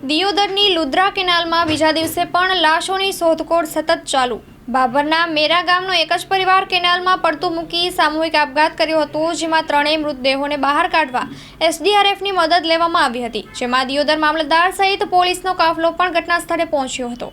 દિયોદરની લુદ્રા કેનાલમાં બીજા દિવસે પણ લાશોની શોધખોળ સતત ચાલુ. બાબરના મેરા ગામનો એક જ પરિવાર કેનાલમાં પડતું મૂકી સામૂહિક આપઘાત કર્યો હતો, જેમાં ત્રણેય મૃતદેહોને બહાર કાઢવા એસડીઆરએફની મદદ લેવામાં આવી હતી, જેમાં દિયોદર મામલતદાર સહિત પોલીસનો કાફલો પણ ઘટના સ્થળે પહોંચ્યો હતો.